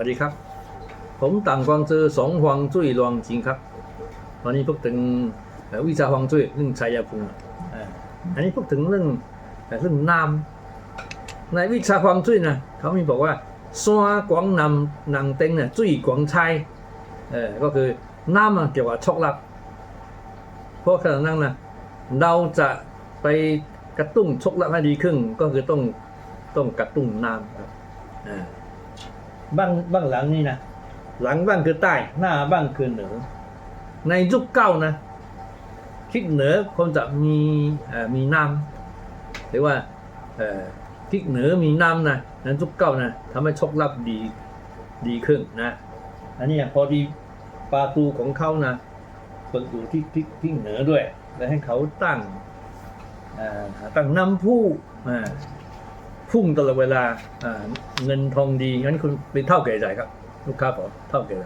วัสดีครับ ผมต่างกวางเจอสองฮวงจุ้ยรวงจริงครับ ตอนนี้พูดถึงวิชาฮวงจุ้ยเรื่องชัยภูมิอันนี้พูดถึงเรื่องเอ่อเรื่องน้ำในวิชาฮวงจุ้ยนะเขามีบอกว่าซ้ากวางนำนางเต็งเนี่ยจุ้ยกวางชัยเออก็คือน้ำอะเกี่ยวกับโชคลาภเพราะขณะนั้นนะเราจะไปกระตุ้นโชคลาภให้ดีขึ้นก็คือต้องต้องกระตุ้นน้ำครับอ่า บ้านบ้านหลังนี่นะหลังบ้านคือใต้ หน้าบ้านคือเหนือ ในยุคเก้านะทิศเหนือคงจะมีเอ่อมีน้ำหรือว่าเอ่อทิศเหนือมีน้ำนะในยุคเก้านะทำให้โชคลาภดีดีขึ้นนะ อันนี้พอดีประตูของเขานะเปิดอยู่ที่ที่ที่เหนือด้วย แล้วให้เขาตั้งเอ่อตั้งน้ำพุอ่า พุ่งตลอดเวลาเงินทองดีงั้นคุณเป็นเท่าแก่ใจครับ ลูกค้าบอกเท่าแก่ใจ